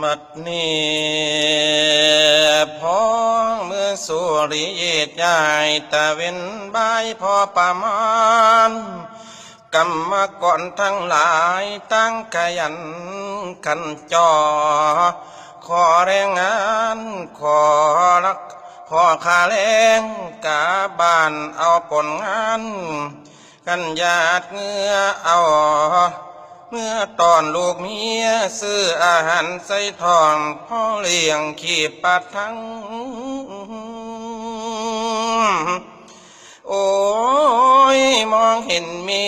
มัดนี้พ้องเมื่อสุริเยตยายตะเว้นบพอประมาณกรรมกรทั้งหลายตั้งขยันขันจอ ขอแรงงานขอรักขอคาแรงกาบ้านเอาผลงาน กันญาติเงือเอา เมื่อตอนลูกเมียซื้ออาหารใส่ทองพ่อเลี้ยงขีบปัดทั้ง โอ้ยมองเห็นมี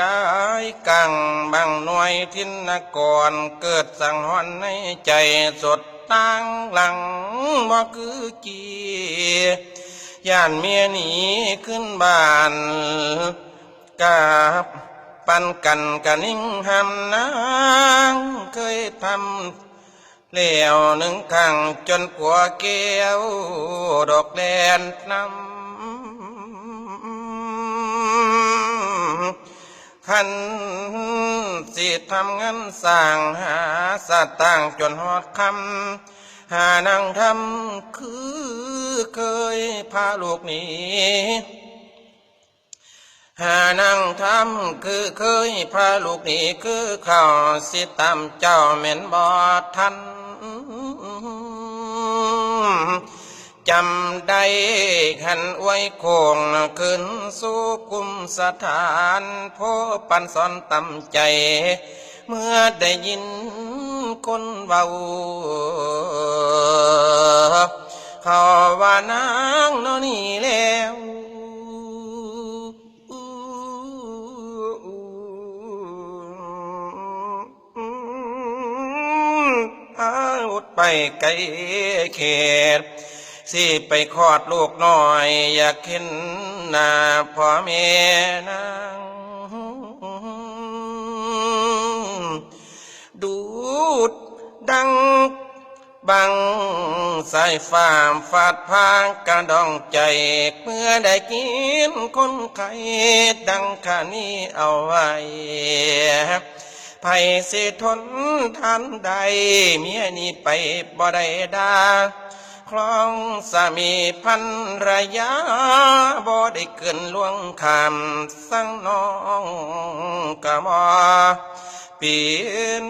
กายกังบางหน่วยทินกรเกิดสังหรณ์ในใจสดตั้งหลังว่าคือกีย่านเมียหนีขึ้นบ้านกับ ปันกันกันนิ่งหำนางเคยทำเลี้ยวหนึ่งครั้งจนกลัวเกี้ยวดอกแดนน้ำขันสิทำเงินสร้างหาสตางจนหอดคำหานางทำคือเคยพาลูกหนี หานั่งทำคือเคยพระลูกนี่คือเข้าสิตามเจ้าเหม็นบอดทันจำได้ขันไว้โคงขึ้นสู่กุมสถานโพปันสอนตำใจ เมื่อได้ยินคนเบาเขาว่านา ไกลเขตสิไปคลอดลูกน้อย อยากเห็นหน้าพ่อแม่นางดูดดังบังสายฟ้ามฟาดพางกระดองใจ เมื่อได้กินคนไข้ดังขานี้เอาไว้ ไผสิทนทันใด เมียนี่ไปบ่ได้ดาคลองสามีพันรยาบ่ได้เกินล่วงคำสั่งน้องกะมอเปลี่ยน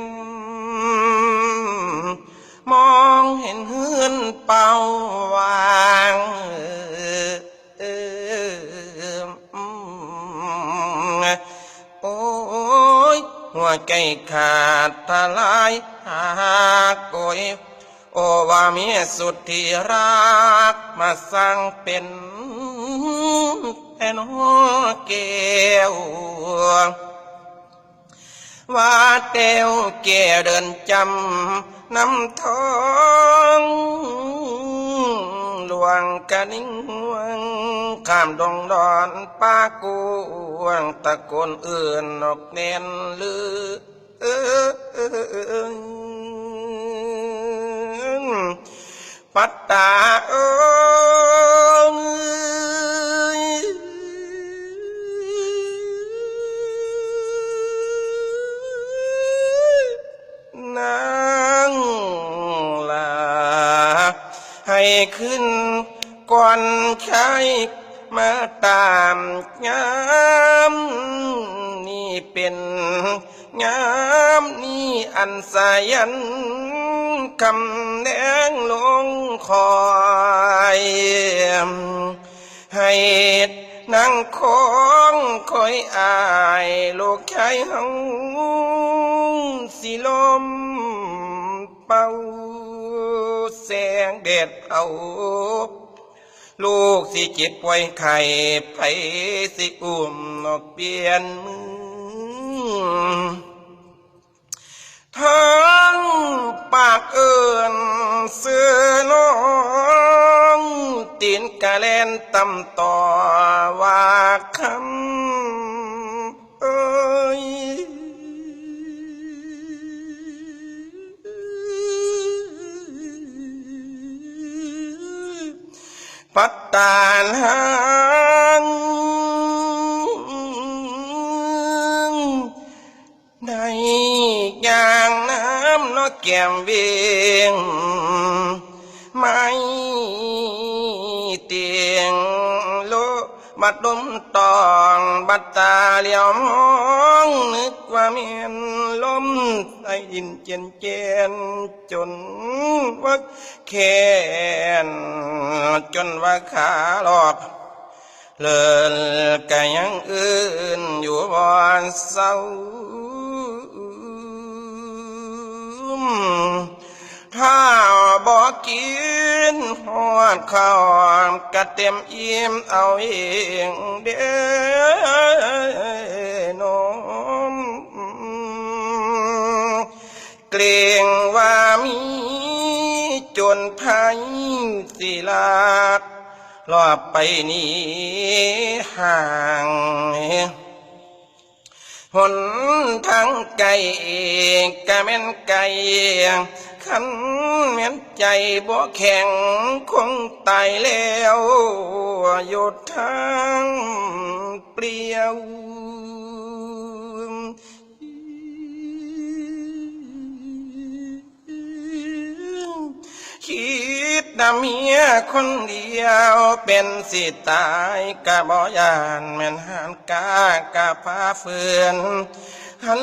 มองเห็นเฮือนเป่าวาง หัวใจขาดทลายหากโกยโอวาเมียสุดที่รักมาสร้างเป็นแอนหัวแก้วว่าเตวแก่เดินจำน้ำทอง วงกะนิ่งวงข้ามดงดอนป้ากวงตะโกนเอื่นนกเน้นลือเออเออเออปัตตาเอ้ยนางลาให้ขึ้น ก่อนใช้มาตามยามนี่เป็นยามนี่อันสายันคำแดงลงคอยให้นางของคอยอายลูกชายเฮาสิลมเป่าแสงแดดเผา ลูกสิเจ็บป่วยไข้ไผสิอุ้มนกเปลี่ยนมือทั้งปากเอินเสือน้องตีนกะแลนตำต่อว่าคำ ปัตตานหางในอย่างน้ำนอแก้มเวียงไม่เตียงโลบัดดมตองบัดตาเหลียวมองนึกว่าเมียนลม ใต้ดินเจยนเจนจนว่าแขนจนว่าขาหลอกเลินก็ยังอื่นอยู่บอนเศร้าถ้าบอกกินหอดข้าวกะเต็มอิ่มเอาเองเด้อนม กรงว่ามีจนภัยสิลากรอบไปนี้ห่างหนทางไกลกะแม่นไกลขันแม่นใจบ่แข็งคงตายแล้วหยุดทางเปลี่ยว ดนำเมียคนเดียวเป็นสิตายกะบ่ยานแม่นหันกากะพาเฟือนหัน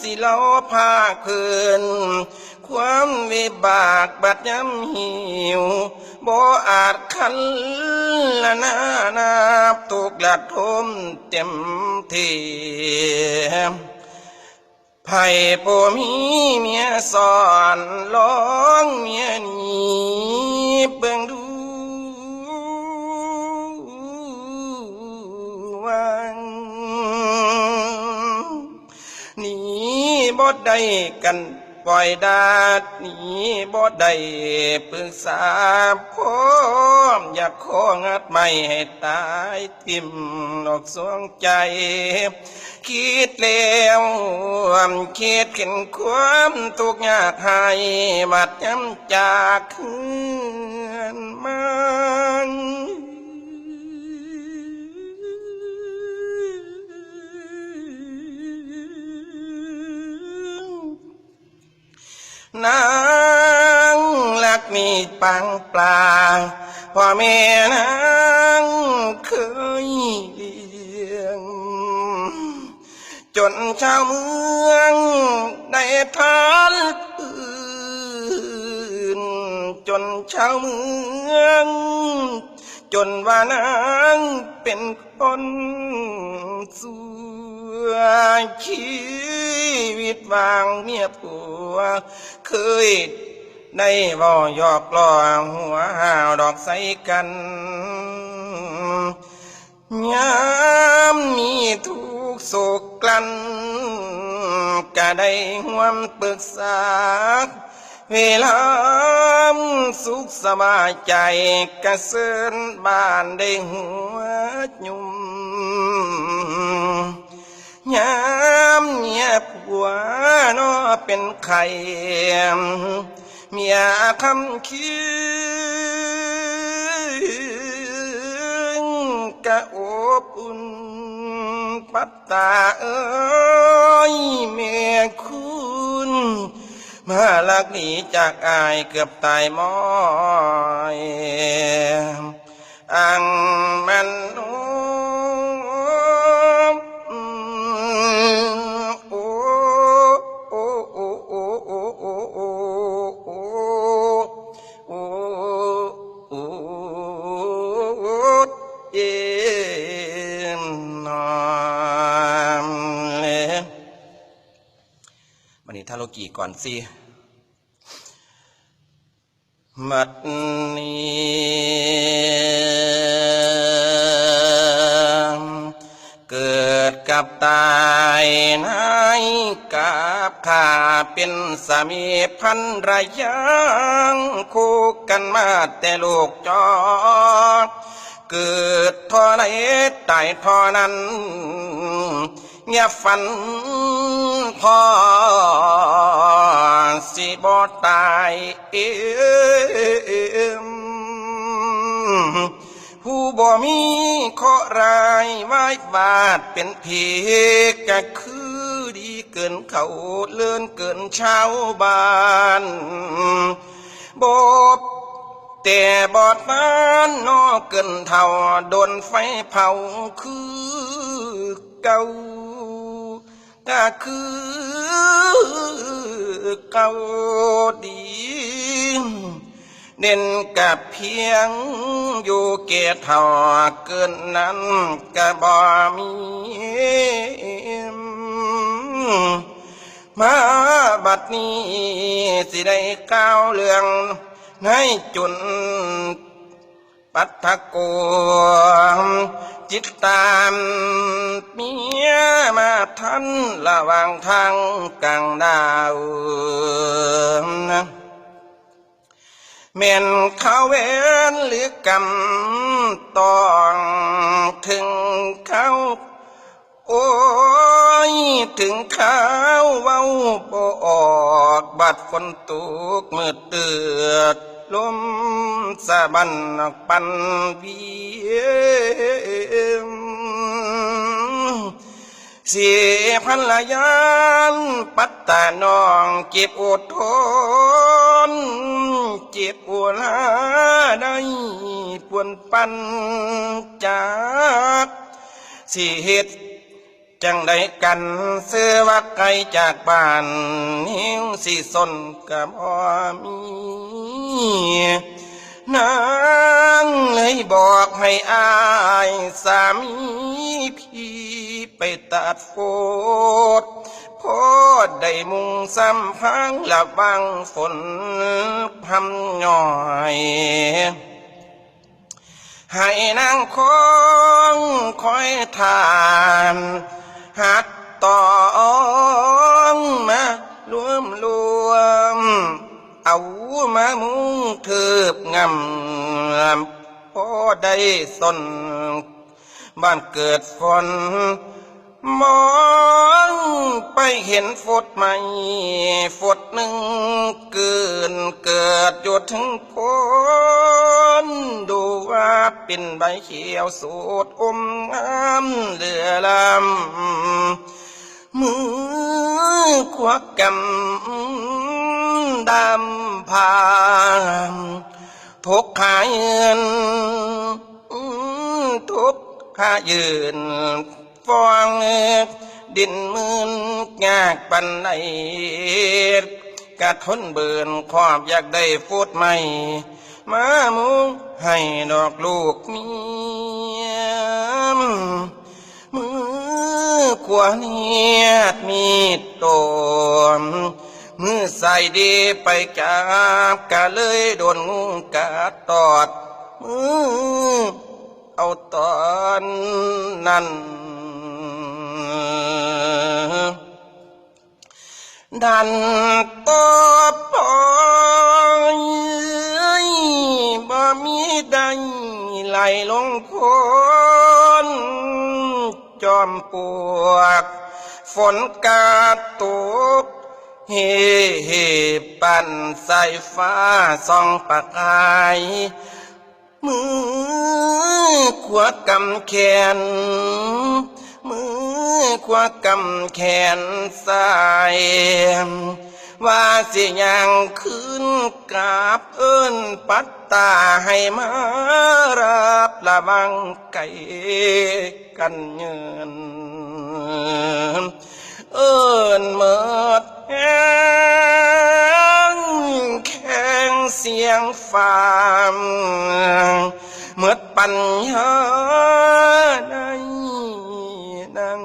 สิเราพาคืน ความวิบากบัดย้ำหิวบ่อาจคันละนานาบถูกลัดทมเต็มที่ไผ่ปูมีเมียสอนร้อง เมียนี้เบิ่งดูวังหนีบ่ได้กันปล่อยดาดหนีบ่ได้ปรึกษาพมอยากของัดไม่ให้ตายทิ่มนอกสวงใจ คิดแล้วคิดขึ้นความทุกข์ยากให้บัดย้ำจากคืน นางลักมีปังปลาพ่อแม่นางเคยเลี้ยงจนชาวเมืองได้ทานอื่นจนชาวเมือง จนว่านางเป็นคนสัวชีวิตวางเมียผัว เคยได้บ่หยอกล้อหัวหาวดอกใสกันยามมีทุกข์โศกกลั้นก็ได้ห่วมปรึกษา เวลาสุขสบายใจกระเซินบ้านได้หัวยุ่ม ยามเมียผัวนอเป็นไข่เมียคำคิดกะอบอุ่นปัตตาเอ้ยเมียคุณมาลักหนีจากอายเกือบตายมอยอังมัน วันนี้ถ้าโลกีก่อนสิมัดนี้เกิดกับตายนายกับข้าเป็นสามีพันรยางคู่กันมาแต่ลูกจอเกิดทอไหนตายทอนั้น เงียบฝันพอสิบอตายเอ็มผู้บ่มีเคราะห์ร้ายไว้บาดเป็นผีก็คือดีเกินเขาเลื่อนเกินชาวบ้านบบแต่บอดบ้านนอกเกินเท่าโดนไฟเผาคือ เก่าก็คือเก่าดีเน้นกับเพียงอยู่เกียรติเท่าเกินนั้นก็บ่มีมาบัดนี้สิได้ก้าวเรื่องให้จุน ปัทโกจิตตามเมียมาทันระว่างทางกลางดาวเม่นเขาเวนหรือกำตองถึงเขาโอ้ยถึงข้าวเว้าบ่ออกบัดฝนตกมืดเตือด ลมสะบันปันเวียมเสียพันละยานปัตตานองเจ็บอดทนเจ็บอวลาได้ปวนปันจากสิเหตุ จังใดกันเสื้อว่าไกลจากบ้านนิ้วสิสนกับพ่อมีนางเลยบอกให้อายสามีพี่ไปตัดโฟดพอได้มุงซ้ำพังละบังฝนพำย่อยให้นางคงคอยทาน หัดต่องมารวมรวม เอามามุงเถืบงำพอได้สน บ้านเกิดฝนมองไปเห็นฝดใหม่ฝดหนึ่งเกินเกิดหยุดถึงพ้นดูว่าเป็นใบเขียวสูดอมงามเหลือลำ ควักกำดำพามทุกขายืนทุกขายืนฟองดินมืนยากปันใดกะทนเบินขอบอยากได้ฟูดใหม่มามุงให้ดอกลูกเมีย ขวาเนียดมีดโตมมือใส่ดีไปจับกะเลยโดนงูกัดตอด มือเอาตอนนั้นดันตบปอยบ่มีใดไหลลงคน จอมปวก ฝนกาตุกเฮเฮปั่นสายฟ้าส่องปากาย มือขวากำแขน มือขวากำแขนสาย ว่าสิยังคืนกราบเอิ้นปัตตาให้มารับละวังไก่กันเงินเอิ้นเมิดแหงแข็งเสียงฟามเมื่อปัญญาในนัง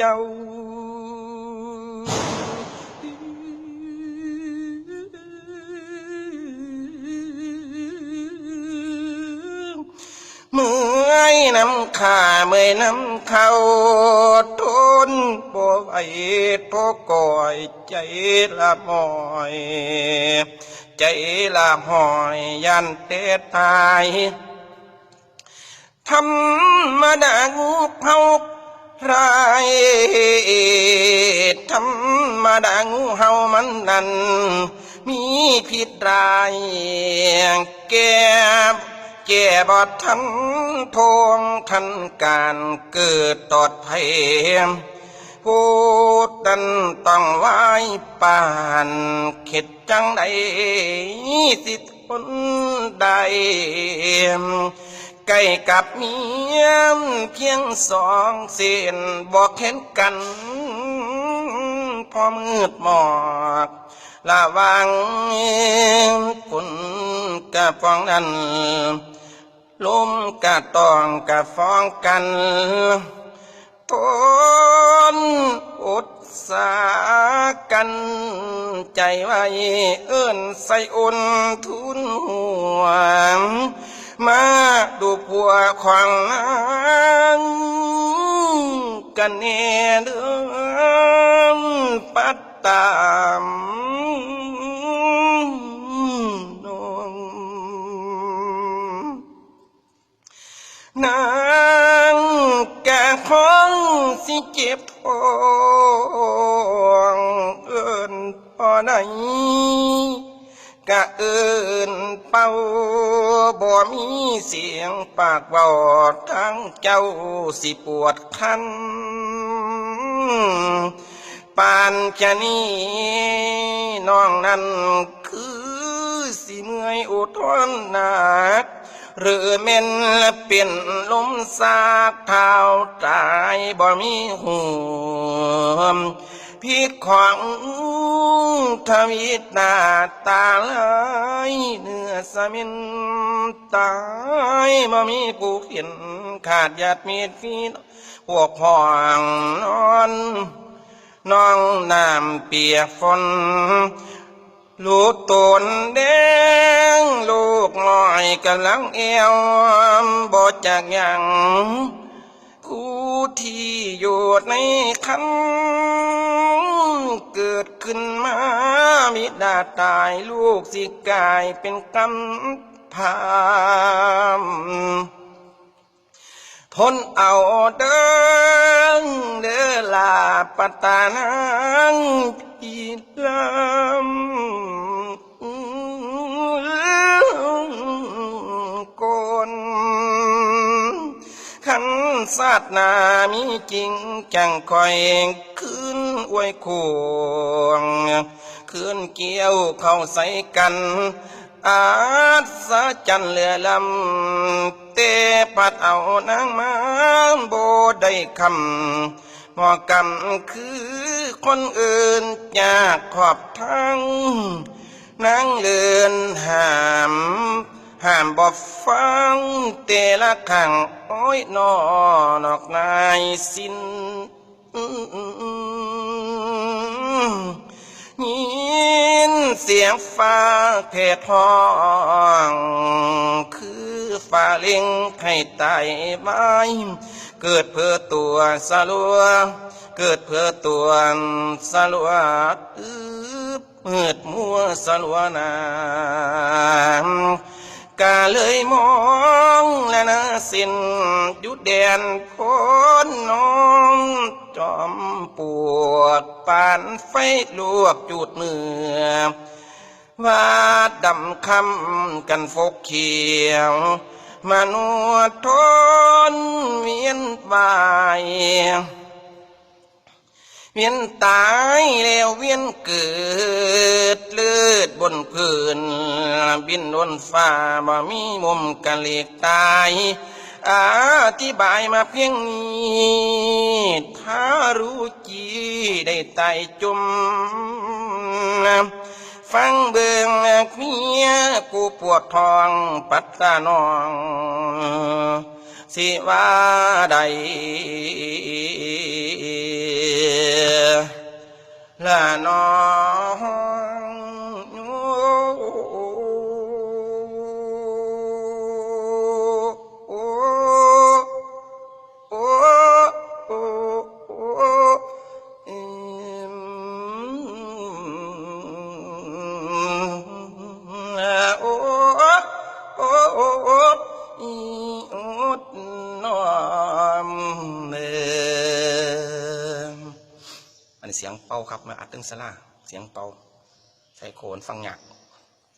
เจ้าเมื่อยน้ำขาเมื่อยน้ำเขาทนบ่ไหวพอก่อยใจละมอยใจละหอยยันเตตายธรรมดางูเผา ไรธรรมดางูเห่ามันนั้นมีพิษร้ายแก่แก่บอดทันทวงทันการเกิดตอดภัยพูดดันต้องไว้ปานเข็ดจังใดสิทนใด ใกล้กับเมียมเพียงสองเส้นบอกเห็นกัน พอมืดหมอกระวังคุณกะฟองนั้นลมกะตองกะฟองกันทนอดสากันใจไว้เอิ้นใส่อุ่นทุนห่วง มาดูผัวควางกันเนเดือปัดตามนองนางแก่ของสิเจ็บท้องเอินพอไหน กะเอินเป่าบ่มีเสียงปากเบาทั้งเจ้าสิปวดคันปานจะนี้น้องนั้นคือสิเมื่อยอุทธรหนักหรือเม่นเป็นลมสากเท้าตายบ่มีหูม พิษของทวิตนาตาลายเนื้อสมินตายบ่มีผู้เห็นขาดหยาดมีดฟีนพวกพ่องนอนน้องน้ำเปียกฝนลูกตนแดงลูกน้อยกำลังเอวบ่จากหยังผู้ที่อยู่ในคัน เกิดขึ้นมามิดาตายลูกสิกลายเป็นกำพร้ามทนเอาเดินเดอลาปตานังพีลำกนขันศาสนามีจริงจังคอยคืน อวยควงคืนเกี่ยวเข้าใส่กัน อาสาจันเหลือลำ เตปัดเอานางมาโบได้คำหมอกรรมคือคนอื่นอยากขอบทั้งนางเลือนหามห้ามบอกฟังเตละขังโอ้ยนอนอกนายสิ้น ยินเสียงฟ้าเพทอง คือฟ้าเล็งให้ตายไม้เกิดเพื่อตัวสลัว เกิดเพื่อตัวสลัวอืบมืดมัวสลัวนาม กาเลยมองและนาสินยุดแดนพ้นน้องจอมปวดปานไฟลวกจุดเนื้อว่าดำคำกันฟกเขียวมานวดทนเวียนบายเวียนตายแล้วเวียนเกิด ลือดบนพื้น บินบนฟ้าบ่มีมุมกันเลีกตายอธิบายมาเพียงนี้ถ้ารู้จีได้ไตจุมฟังเบิ่งเมียกูปวดท้องปัตตานอง สิว่าใดละน้อ ถึงสลาเสียงเป่าใส่โขนฟังหยัก